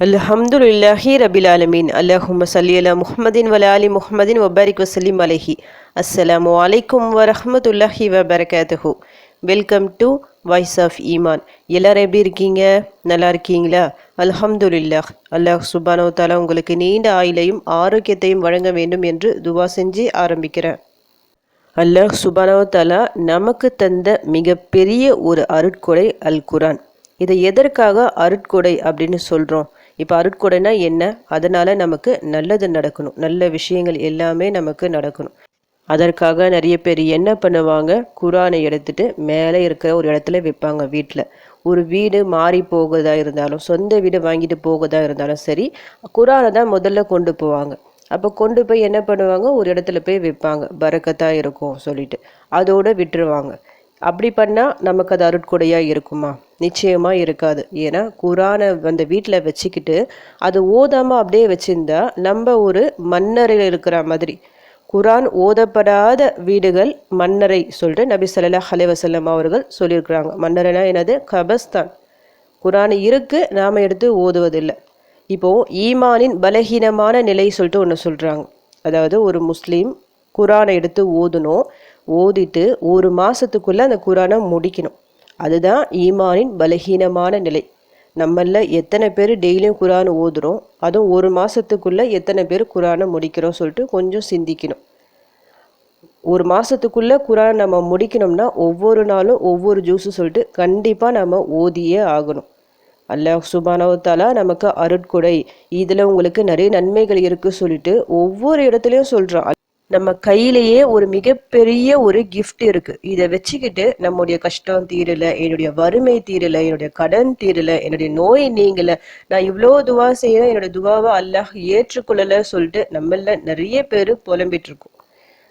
அல்ஹம்துலில்லாஹி ரபில் ஆலமீன். அல்லாஹும்ம சல்லி அலா முஹம்மதின் வல அலி முஹம்மதின் வபாரிக் வசலிம் அலஹி. அஸ்ஸலாமு அலைக்கும் வரஹ்மத்துல்லாஹி வபரகாத்துஹு. வெல்கம் டு வாய்ஸ் ஆஃப் ஈமான். எல்லாரும் எப்படி இருக்கீங்க? நல்லா இருக்கீங்களா? அல்ஹம்துலில்லாஹ். அல்லாஹ் சுபானோ தாலா உங்களுக்கு நீண்ட ஆயுளையும் ஆரோக்கியத்தையும் வழங்க வேண்டும் என்று துவா செஞ்சு ஆரம்பிக்கிறேன். அல்லாஹ் சுபானோ தாலா நமக்கு தந்த மிகப்பெரிய ஒரு அருட்கொடை அல் குரான் இதை எதற்காக அருட்கொடை அப்படின்னு சொல்கிறோம் இப்போ அருட்கொடைனா என்ன? அதனால் நமக்கு நல்லது நடக்கணும். நல்ல விஷயங்கள் எல்லாமே நமக்கு நடக்கணும். அதற்காக நிறைய பேர் என்ன பண்ணுவாங்க? குரானை எடுத்துட்டு மேலே இருக்கிற ஒரு இடத்துல வைப்பாங்க வீட்டில் ஒரு வீடு மாறி போகிறதா இருந்தாலும் சொந்த வீடு வாங்கிட்டு போகிறதா இருந்தாலும் சரி குரானை தான் முதல்ல கொண்டு போவாங்க. அப்போ கொண்டு போய் என்ன பண்ணுவாங்க? ஒரு இடத்துல போய் வைப்பாங்க. பறக்கத்தாக இருக்கும் சொல்லிட்டு. அதோடு விட்டுருவாங்க. அப்படி பண்ணால் நமக்கு அது அருட்கொடையாக இருக்குமா? நிச்சயமாக இருக்காது. ஏன்னா குரானை அந்த வீட்டில் வச்சுக்கிட்டு அது ஓதாமல் அப்படியே வச்சுருந்தா நம்ம ஒரு மன்னரையில் இருக்கிற மாதிரி. குரான் ஓதப்படாத வீடுகள் மன்னரை சொல்லிட்டு நபி சல்லா அலைவசல்லம் அவர்கள் சொல்லியிருக்கிறாங்க. மன்னரைனா என்னது? கபஸ்தான். குரான் இருக்குது நாம் எடுத்து ஓதுவதில்லை. இப்போது ஈமானின் பலகீனமான நிலை சொல்லிட்டு ஒன்று சொல்கிறாங்க அதாவது ஒரு முஸ்லீம் குரானை எடுத்து ஓதணும். ஓதிட்டு ஒரு மாதத்துக்குள்ளே அந்த குரானை முடிக்கணும். அதுதான் ஈமானின் பலகீனமான நிலை. நம்மள எத்தனை பேர் டெய்லியும் குரான் ஓதுறோம்? அதுவும் ஒரு மாதத்துக்குள்ளே எத்தனை பேர் குரானை முடிக்கிறோம் சொல்லிட்டு கொஞ்சம் சிந்திக்கணும். ஒரு மாதத்துக்குள்ளே குரான் நம்ம முடிக்கணும்னா ஒவ்வொரு நாளும் ஒவ்வொரு ஜூஸு சொல்லிட்டு கண்டிப்பாக நம்ம ஓதியே ஆகணும். அல்லாஹ் சுபானவத்தாலா நமக்கு அருட்கொடை. இதில் உங்களுக்கு நிறைய நன்மைகள் இருக்குது சொல்லிட்டு ஒவ்வொரு இடத்துலையும் சொல்கிறான் நம்ம கையிலேயே ஒரு மிகப்பெரிய ஒரு கிஃப்ட் இருக்கு. இதை வச்சுக்கிட்டு நம்முடைய கஷ்டம் தீரல என்னுடைய வறுமை தீரல என்னுடைய கடன் தீரல என்னுடைய நோய் நீங்கல நான் இவ்வளோ துவா செய்யறேன் என்னோட துவாவை அல்லாஹ் ஏற்றுக்கொள்ளல சொல்லிட்டு நம்மள நிறைய பேர் புலம்பிட்டு இருக்கோம்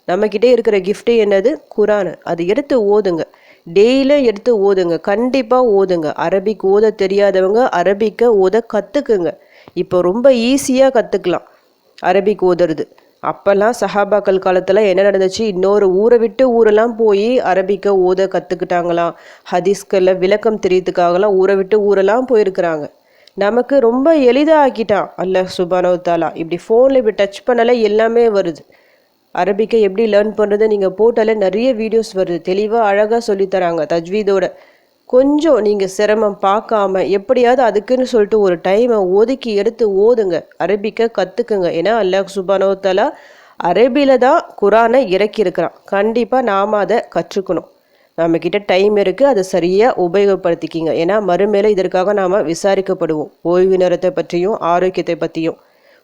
நம்ம கிட்டே இருக்கிற கிஃப்ட் என்னது? குரானு. அதை எடுத்து ஓதுங்க. டெய்லியும் எடுத்து ஓதுங்க. கண்டிப்பாக ஓதுங்க. அரபிக் ஓத தெரியாதவங்க அரபிக்கை ஓத கற்றுக்குங்க இப்போ ரொம்ப ஈஸியாக கற்றுக்கலாம் அரபிக் ஓதுறது. அப்போல்லாம் சஹாபாக்கள் காலத்தில் என்ன நடந்துச்சு? இன்னொரு ஊரை விட்டு ஊரெல்லாம் போய் அரபிக்க ஓத கற்றுக்கிட்டாங்களாம் ஹதீஸ்களில் விளக்கம் தெரியறதுக்காகலாம் ஊரை விட்டு ஊரெல்லாம் போயிருக்கிறாங்க. நமக்கு ரொம்ப எளிதாக ஆக்கிட்டான் அல்ல சுபானோ தாலா இப்படி ஃபோனில் இப்படி டச் பண்ணாலே எல்லாமே வருது. அரபிக்கை எப்படி லேர்ன் பண்ணுறது நீங்கள் போட்டாலே நிறைய வீடியோஸ் வருது. தெளிவாக அழகாக சொல்லித்தராங்க தஜ்வீதோட கொஞ்சம் நீங்கள் சிரமம் பார்க்காம எப்படியாவது அதுக்குன்னு சொல்லிட்டு ஒரு டைமை ஒதுக்கி எடுத்து ஓதுங்க. அரபிக்க கற்றுக்குங்க ஏன்னா அல்லாஹ் சுபானோத்தலா அரபியில் தான் குரானை இறக்கியிருக்கிறான். கண்டிப்பாக நாம் அதை கற்றுக்கணும். நம்மக்கிட்ட டைம் இருக்குது அதை சரியாக உபயோகப்படுத்திக்கிங்க. ஏன்னா மறுமேலே இதற்காக நாம் விசாரிக்கப்படுவோம். ஓய்வு நேரத்தை பற்றியும் ஆரோக்கியத்தை பற்றியும்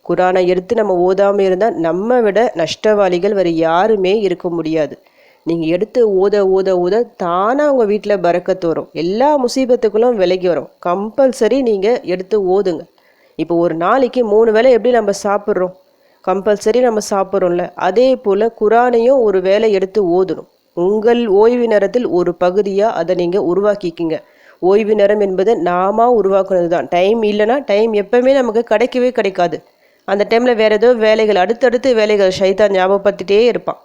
குரானை எடுத்து நம்ம ஓதாமல் இருந்தால் நம்ம விட நஷ்டவாளிகள் வேறு யாருமே இருக்க முடியாது. நீங்கள் எடுத்து ஓத ஓத ஓத தானாக உங்கள் வீட்டில் பறக்கத்து வரும். எல்லா முசீபத்துக்களும் விலைக்கு வரும். கம்பல்சரி நீங்கள் எடுத்து ஓதுங்க இப்போ ஒரு நாளைக்கு மூணு வேளை எப்படி நம்ம சாப்பிட்றோம்? கம்பல்சரி நம்ம சாப்பிட்றோம்ல. அதே போல் குரானையும் ஒரு வேலை எடுத்து ஓதணும் உங்கள் ஓய்வு நேரத்தில் ஒரு பகுதியாக அதை நீங்கள் உருவாக்கிக்கிங்க. ஓய்வு நேரம் என்பது நாம உருவாக்குனது தான் டைம் இல்லைன்னா டைம் எப்பவுமே நமக்கு கிடைக்கவே கிடைக்காது. அந்த டைமில் வேறு ஏதோ வேலைகள் அடுத்தடுத்து வேலைகள் ஷைத்தான் ஞாபகப்படுத்திட்டே இருப்பான்.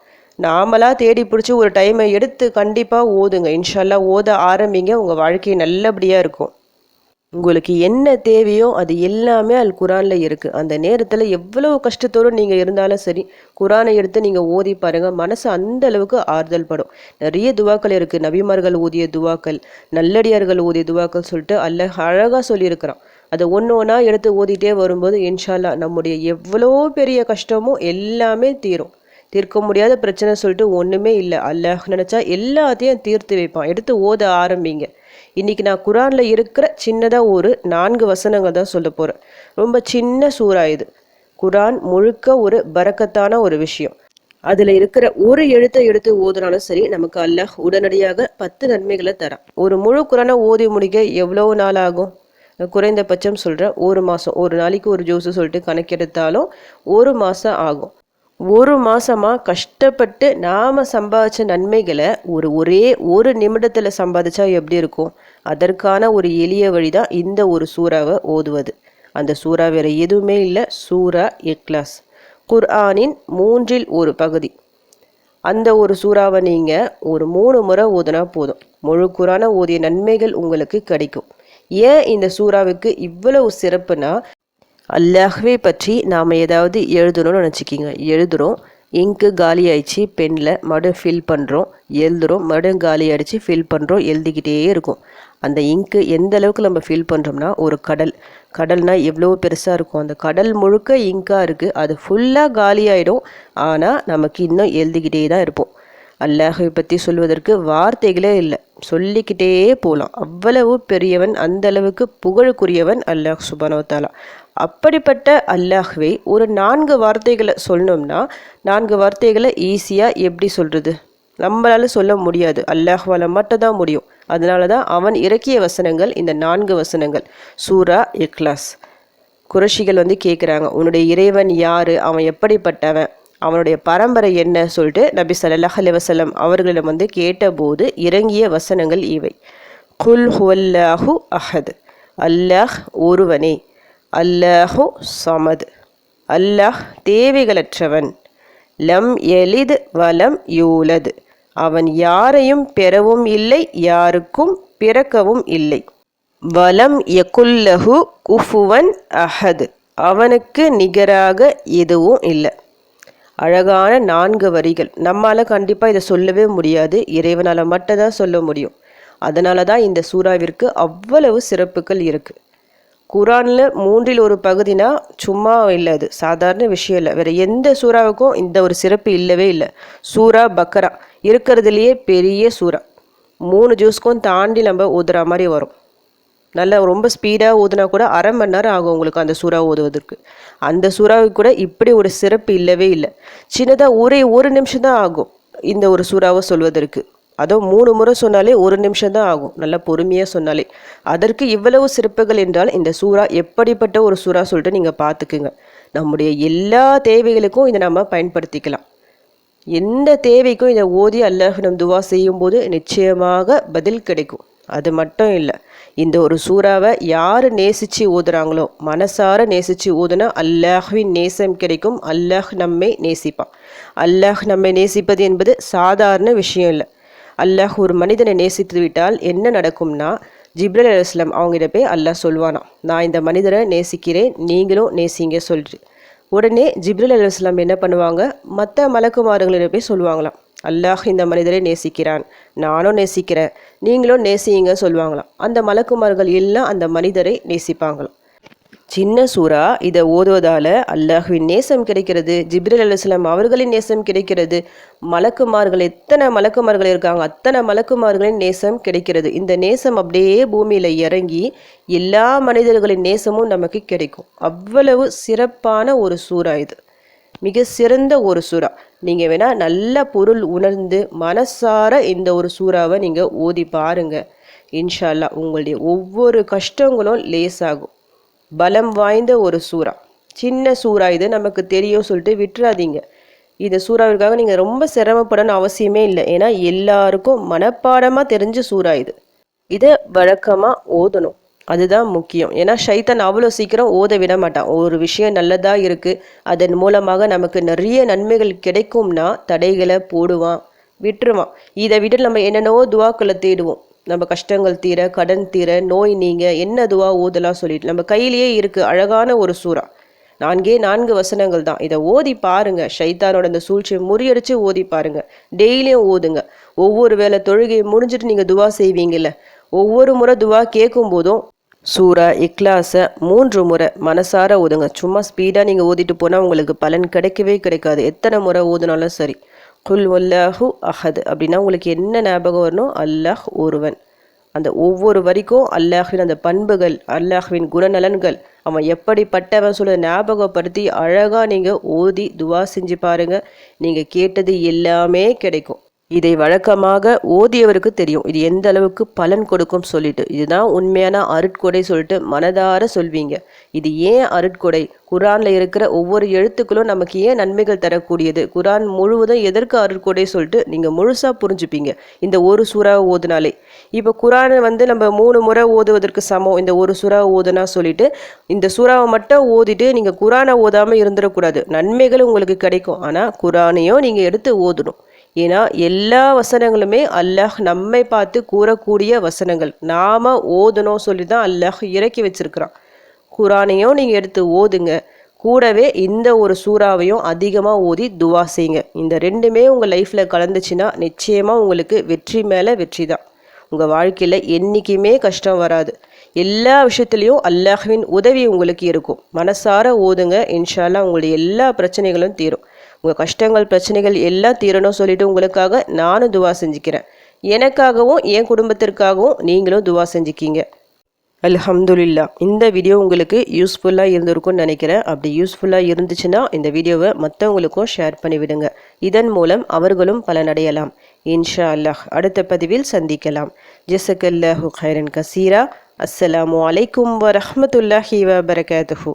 நாமளாக தேடி பிடிச்சி ஒரு டைமை எடுத்து கண்டிப்பாக ஓதுங்க. இன்ஷால்லா ஓத ஆரம்பிங்க. உங்கள் வாழ்க்கை நல்லபடியாக இருக்கும். உங்களுக்கு என்ன தேவையோ அது எல்லாமே அல் குரானில் இருக்குது அந்த நேரத்தில் எவ்வளோ கஷ்டத்தோடு நீங்கள் இருந்தாலும் சரி குரானை எடுத்து நீங்கள் ஓதி பாருங்கள் மனசு அந்த அளவுக்கு ஆறுதல் படும். நிறைய துவாக்கள் இருக்குது நபிமார்கள் ஓதிய துவாக்கள் நல்லடியார்கள் ஓதிய துவாக்கள் சொல்லிட்டு அல்ல அழகாக சொல்லியிருக்கிறான். அதை ஒன்று ஒன்றா எடுத்து ஓதிட்டே வரும்போது இன்ஷால்லா நம்முடைய எவ்வளோ பெரிய கஷ்டமோ எல்லாமே தீரும். தீர்க்க முடியாத பிரச்சனை சொல்லிட்டு ஒன்றுமே இல்லை. அல்லாஹ் நினச்சா எல்லாத்தையும் தீர்த்து வைப்பான். எடுத்து ஓத ஆரம்பிங்க. இன்றைக்கி நான் குரானில் இருக்கிற சின்னதாக ஒரு நான்கு வசனங்கள் தான் சொல்ல போகிறேன் ரொம்ப சின்ன சூறா இது. குரான் முழுக்க ஒரு பறக்கத்தான ஒரு விஷயம். அதில் இருக்கிற ஒரு எழுத்தை எடுத்து ஓதுனாலும் சரி நமக்கு அல்லாஹ் உடனடியாக பத்து நன்மைகளை தரான். ஒரு முழு குரானை ஓதி முடிக்க எவ்வளோ நாள் ஆகும்? குறைந்தபட்சம் சொல்கிறேன் ஒரு மாதம் ஒரு நாளைக்கு ஒரு ஜூஸு சொல்லிட்டு கணக்கெடுத்தாலும் ஒரு மாதம் ஆகும். ஒரு மாதமாக கஷ்டப்பட்டு நாம் சம்பாதிச்ச நன்மைகளை ஒரு ஒரே ஒரு நிமிடத்தில் சம்பாதிச்சா எப்படி இருக்கும்? அதற்கான ஒரு எளிய வழி தான் இந்த ஒரு சூறாவை ஓதுவது. அந்த சூறா வேறு எதுவுமே இல்லை. சூரா எக்லாஸ் குர்ஆனின் மூன்றில் ஒரு பகுதி. அந்த ஒரு சூறாவை நீங்கள் ஒரு மூணு முறை ஓதுனா போதும். முழு குரான ஓதிய நன்மைகள் உங்களுக்கு கிடைக்கும். ஏன் இந்த சூறாவுக்கு இவ்வளவு சிறப்புனா அல்லாஹ்வே பற்றி நாம் ஏதாவது எழுதணும்னு நினச்சிக்கிங்க. எழுதுகிறோம் இங்கு காலி ஆயிடுச்சு பெனில் மறுபடியும் ஃபில் பண்ணுறோம் எழுதுகிறோம் மறுபடியும் காலி அடித்து ஃபில் பண்ணுறோம் எழுதிக்கிட்டே இருக்கும். அந்த இங்கு எந்த அளவுக்கு நம்ம ஃபில் பண்ணுறோம்னா ஒரு கடல். கடல்னால் எவ்வளோ பெருசாக இருக்கும். அந்த கடல் முழுக்க இங்காக இருக்குது அது ஃபுல்லாக காலி ஆகிடும் ஆனால் நமக்கு இன்னும் எழுதிக்கிட்டே தான் இருப்போம். அல்லாஹை பற்றி சொல்வதற்கு வார்த்தைகளே இல்லை. சொல்லிக்கிட்டே போகலாம் அவ்வளவு பெரியவன் அந்த அளவுக்கு புகழுக்குரியவன் அல்லாஹ் சுபானவத்தாலா அப்படிப்பட்ட அல்லாஹ்வை ஒரு நான்கு வார்த்தைகளை சொல்லணும்னா நான்கு வார்த்தைகளை ஈஸியாக எப்படி சொல்கிறது நம்மளால சொல்ல முடியாது. அல்லாஹ்வால மட்டும் தான் முடியும். அதனால தான் அவன் இறக்கிய வசனங்கள் இந்த நான்கு வசனங்கள். சூரா இக்லாஸ். குரஷிகள் வந்து கேட்குறாங்க உன்னுடைய இறைவன் யார்? அவன் எப்படிப்பட்டவன்? அவனுடைய பரம்பரை என்ன? சொல்லிட்டு நபி சல்லாஹ் அலி அவர்களிடம் வந்து கேட்டபோது இறங்கிய வசனங்கள் இவை. குல் ஹுவல்லாஹு அஹத். அல்லாஹ் ஒருவனே. அல்லாஹு சமது. அல்லாஹ் தேவைகளற்றவன். லம் எளிது வலம் யூலது. அவன் யாரையும் பெறவும் இல்லை யாருக்கும் பிறக்கவும் இல்லை. வலம் யகுல்லஹு குஃபுவன் அஹது. அவனுக்கு நிகராக எதுவும் இல்லை. அழகான நான்கு வரிகள். நம்மால் கண்டிப்பாக இதை சொல்லவே முடியாது. இறைவனால் மட்டும்தான் சொல்ல முடியும். அதனால தான் இந்த சூறாவிற்கு அவ்வளவு சிறப்புகள் இருக்குது குரானில் மூன்றில் ஒரு பகுதினா சும்மா இல்லை அது. சாதாரண விஷயம் இல்லை. வேறு எந்த சூறாவுக்கும் இந்த ஒரு சிறப்பு இல்லவே இல்லை. சூறா பக்கரா இருக்கிறதுலையே பெரிய சூறா. மூணு ஜூஸ்க்கும் தாண்டி நம்ம ஊதுற மாதிரி வரும். நல்லா ரொம்ப ஸ்பீடாக ஊதுனா கூட அரை மணி நேரம் ஆகும் உங்களுக்கு அந்த சூறா ஓதுவதற்கு அந்த சூறாவுக்கு கூட இப்படி ஒரு சிறப்பு இல்லவே இல்லை. சின்னதாக ஒரே ஒரு நிமிஷம் தான் ஆகும் இந்த ஒரு சூறாவை சொல்வதற்கு. அதுவும் மூணு முறை சொன்னாலே ஒரு நிமிஷம் தான் ஆகும். நல்லா பொறுமையாக சொன்னாலே. அதற்கு இவ்வளவு சிறப்புகள் என்றால் இந்த சூறா எப்படிப்பட்ட ஒரு சூறா சொல்லிட்டு நீங்கள் பார்த்துக்குங்க. நம்முடைய எல்லா தேவைகளுக்கும் இதை நம்ம பயன்படுத்திக்கலாம். எந்த தேவைக்கும் இதை ஓதி அல்லாஹிடம் துவா செய்யும்போது நிச்சயமாக பதில் கிடைக்கும். அது மட்டும் இல்லை இந்த ஒரு சூறாவை யார் நேசித்து ஓதுறாங்களோ மனசார நேசித்து ஓதுனா அல்லாஹ்வின் நேசம் கிடைக்கும். அல்லாஹ் நம்மை நேசிப்பான். அல்லாஹ் நம்மை நேசிப்பது என்பது சாதாரண விஷயம் இல்லை. அல்லாஹ் ஒரு மனிதனை நேசித்து விட்டால் என்ன நடக்கும்னா ஜிப்ரல் அலுவலாம் அவங்ககிட்ட போய் அல்லாஹ் சொல்வானா நான் இந்த மனிதரை நேசிக்கிறேன் நீங்களும் நேசிங்க சொல்லிட்டு. உடனே ஜிப்ரல் அலுவலாம் என்ன பண்ணுவாங்க மற்ற மலக்குமார்களிட போய் சொல்லுவாங்களாம் அல்லாஹ் இந்த மனிதரை நேசிக்கிறான் நானும் நேசிக்கிறேன் நீங்களும் நேசிங்க சொல்லுவாங்களாம். அந்த மலக்குமார்கள் எல்லாம் அந்த மனிதரை நேசிப்பாங்களாம். சின்ன சூறா இதை ஓதுவதால் அல்லாஹுவின் நேசம் கிடைக்கிறது ஜிப்ரில் அலுவலாம் அவர்களின் நேசம் கிடைக்கிறது. மலக்குமார்கள் எத்தனை மலக்குமார்கள் இருக்காங்க அத்தனை மலக்குமார்களின் நேசம் கிடைக்கிறது. இந்த நேசம் அப்படியே பூமியில் இறங்கி எல்லா மனிதர்களின் நேசமும் நமக்கு கிடைக்கும். அவ்வளவு சிறப்பான ஒரு சூறா இது. மிக சிறந்த ஒரு சூறா. நீங்கள் வேணால் நல்ல பொருள் உணர்ந்து மனசார இந்த ஒரு சூறாவை நீங்கள் ஓதி பாருங்கள் இன்ஷால்லா உங்களுடைய ஒவ்வொரு கஷ்டங்களும் லேசாகும். பலம் வாய்ந்த ஒரு சூறா. சின்ன சூறா இது நமக்கு தெரியும் சொல்லிட்டு விட்டுறாதீங்க. இந்த சூறாவிற்காக நீங்கள் ரொம்ப சிரமப்படணும் அவசியமே இல்லை. ஏன்னா எல்லாருக்கும் மனப்பாடமாக தெரிஞ்ச சூறா இது. இதை வழக்கமாக ஓதணும். அதுதான் முக்கியம். ஏன்னா ஷைத்தான் அவ்வளோ சீக்கிரம் ஓத விட மாட்டான். ஒரு விஷயம் நல்லதாக இருக்குது அதன் மூலமாக நமக்கு நிறைய நன்மைகள் கிடைக்கும்னா தடைகளை போடுவான் விட்டுருவான். இதை விட நம்ம என்னென்னவோ துவாக்களை தேடுவோம். நம்ம கஷ்டங்கள் தீர கடன் தீர நோய் நீங்க என்ன துவா ஓதலாம் சொல்லிட்டு நம்ம கையிலேயே இருக்குது அழகான ஒரு சூறா. நான்கே நான்கு வசனங்கள் தான். இதை ஓதி பாருங்க. ஷைத்தானோட அந்த சூழ்ச்சியை முறியடிச்சு ஓதி பாருங்க. டெய்லியும் ஓதுங்க. ஒவ்வொரு வேளை தொழுகையை முடிஞ்சிட்டு நீங்கள் துவா செய்வீங்கல்ல. ஒவ்வொரு முறை துவா கேட்கும் போதும் சூரா இக்லாஸை மூன்று முறை மனசார ஓதுங்க. சும்மா ஸ்பீடாக நீங்கள் ஓதிட்டு போனால் உங்களுக்கு பலன் கிடைக்கவே கிடைக்காது. எத்தனை முறை ஓதுனாலும் சரி. குல் வல்லாஹு அஹத். அப்படின்னா உங்களுக்கு என்ன ஞாபகம் வரணும்? அல்லாஹ் ஒருவன். அந்த ஒவ்வொரு வரிக்கும் அல்லாஹ்வின் அந்த பண்புகள் அல்லாஹ்வின் குணநலன்கள் அவன் எப்படிப்பட்டவன் சொல்ல ஞாபகப்படுத்தி அழகாக நீங்கள் ஓதி துவா செஞ்சு பாருங்கள் நீங்கள் கேட்டது எல்லாமே கிடைக்கும். இதை வழக்கமாக ஓதியவருக்கு தெரியும். இது எந்த அளவுக்கு பலன் கொடுக்கும் சொல்லிட்டு. இதுதான் உண்மையான அருட்கொடை சொல்லிட்டு மனதார சொல்வீங்க. இது ஏன் அருட்கொடை? குரானில் இருக்கிற ஒவ்வொரு எழுத்துக்களும் நமக்கு ஏன் நன்மைகள் தரக்கூடியது? குரான் முழுவதும் எதற்கு அருட்கொடை சொல்லிட்டு நீங்கள் முழுசாக புரிஞ்சுப்பீங்க. இந்த ஒரு சுறாவை ஓதுனாலே. இப்போ குரானை வந்து நம்ம மூணு முறை ஓதுவதற்கு சமம். இந்த ஒரு சுறாவை ஓதுனா சொல்லிட்டு இந்த சுறாவை மட்டும் ஓதிட்டு நீங்கள் குரானை ஓதாமல் இருந்துடக்கூடாது. நன்மைகள் உங்களுக்கு கிடைக்கும். ஆனால் குரானையும் நீங்கள் எடுத்து ஓதணும். ஏன்னா எல்லா வசனங்களுமே அல்லாஹ் நம்மை பார்த்து கூறக்கூடிய வசனங்கள். நாம் ஓதணும் சொல்லி தான் அல்லாஹ் இறக்கி வச்சிருக்கிறான். குரானையும் நீங்கள் எடுத்து ஓதுங்க. கூடவே இந்த ஒரு சூறாவையும் அதிகமாக ஓதி துவா செய்யுங்க. இந்த ரெண்டுமே உங்கள் லைஃப்பில் கலந்துச்சுன்னா நிச்சயமாக உங்களுக்கு வெற்றி மேலே வெற்றி தான். உங்கள் வாழ்க்கையில் என்றைக்குமே கஷ்டம் வராது. எல்லா விஷயத்துலேயும் அல்லாஹ்வின் உதவி உங்களுக்கு இருக்கும். மனசார ஓதுங்க. இன்ஷால்லா உங்களுடைய எல்லா பிரச்சனைகளும் தீரும். உங்கள் கஷ்டங்கள் பிரச்சனைகள் எல்லாம் தீரணும் சொல்லிவிட்டு உங்களுக்காக நானும் துவா செஞ்சுக்கிறேன். எனக்காகவும் என் குடும்பத்திற்காகவும் நீங்களும் துவா செஞ்சுக்கிங்க. அல்ஹம்துலில்லா. இந்த வீடியோ உங்களுக்கு யூஸ்ஃபுல்லாக இருந்திருக்கும்னு நினைக்கிறேன். அப்படி யூஸ்ஃபுல்லாக இருந்துச்சுன்னா இந்த வீடியோவை மற்றவங்களுக்கும் ஷேர் பண்ணிவிடுங்க. இதன் மூலம் அவர்களும் பலனடையலாம். இன்ஷா அல்லாஹ். அடுத்த பதிவில் சந்திக்கலாம். ஜெசக்கல்லாஹு ஹைரன் கசீரா. அஸ்ஸலாமு அலைக்கும் வரஹமத்துல்லாஹி வபரகாத்துஹு.